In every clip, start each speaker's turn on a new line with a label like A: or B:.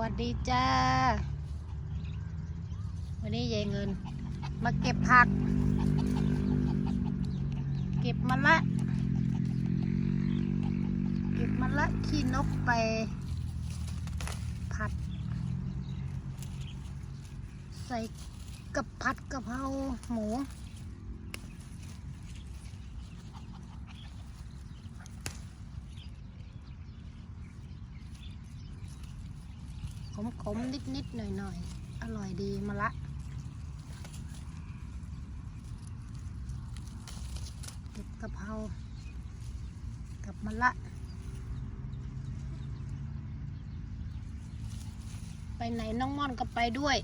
A: วัสดีจ้า วันนี้ยายเงิน มาเก็บผัก เก็บมะละ เก็บมะละขี้นกไป ผัด ใส่กับผัดกะเพราหมู ขมๆ นิดๆ หน่อยๆ อร่อยดีมะละเก็บกะเพรากับมะละ ไปไหนน้องม่อนก็ไปด้วย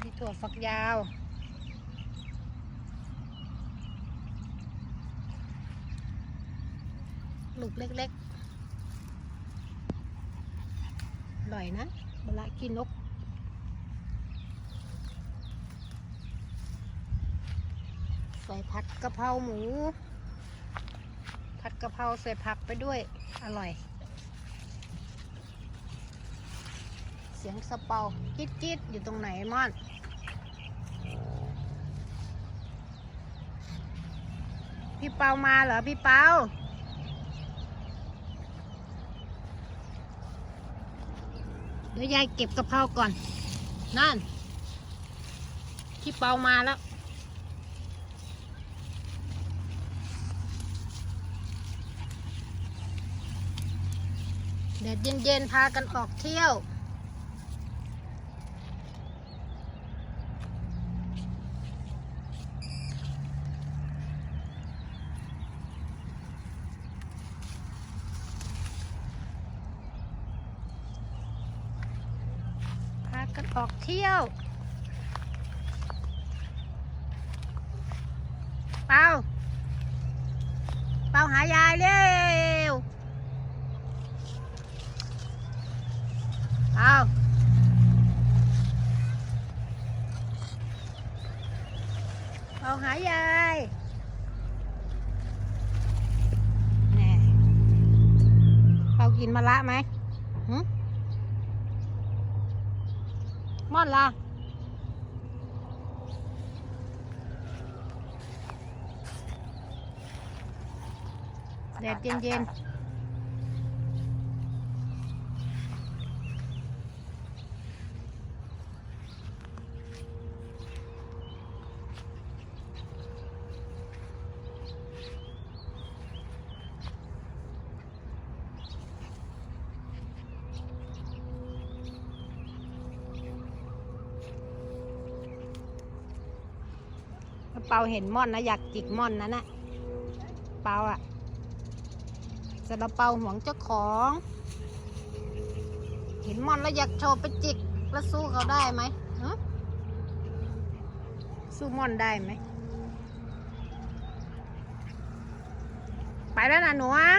A: ที่ถั่วฝักยาว ลูกเล็กๆอร่อยนะมะละกินนกใส่ผัดกะเพราหมู ผัดกะเพราใส่ผักไปด้วย อร่อย เสียงสเปากิ๊ดกิ๊ดอยู่ตรงไหนม่อนพี่เปามาเหรอพี่เปา เดี๋ยวยายเก็บกะเพราก่อน นั่น ที่เปามาแล้วแดดเย็นๆพากันออกเที่ยว ออกเที่ยวเปาเปาหายายเร็วเอาเอาหายายแน่เรากินมะละไหมหึ ม่อนละแดดเย็นๆ เปาเห็นม่อนนะอยากจิกม่อนนั้นนะเปาอะสระเปาห่วงเจ้าของ เห็นม่อนแล้วอยากโชว์ไปจิกแล้วสู้เขาได้ไหมฮะสู้ม่อนได้ไหม ไปแล้วนะหนูอะ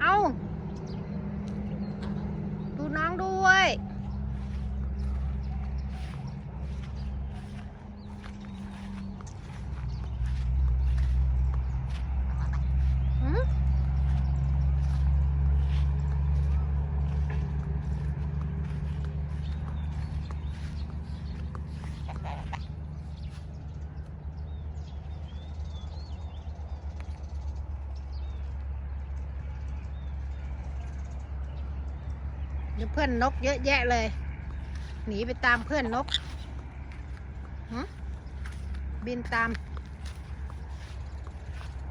A: เอาดูน้องด้วย หืมเดี๋ยวเพื่อนนกเยอะแยะเลย หนีไปตามเพื่อนนกบินตาม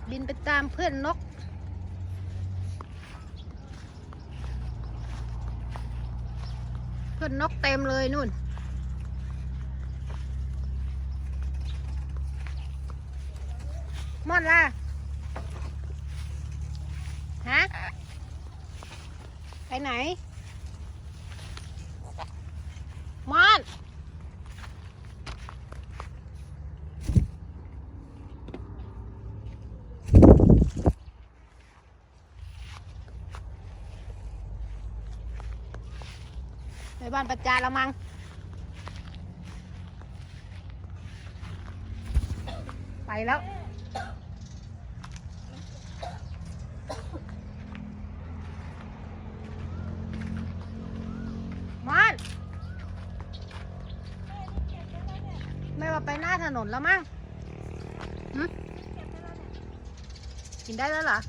A: บินไปตามเพื่อนนก เพื่อนนกเต็มเลยนู่นมอดล่ะฮะ ไปไหน ไปบ้านประจาละมังไปแล้วมันแม่ว่าไปหน้าถนนแล้วมั้งกินได้แล้วเหรอ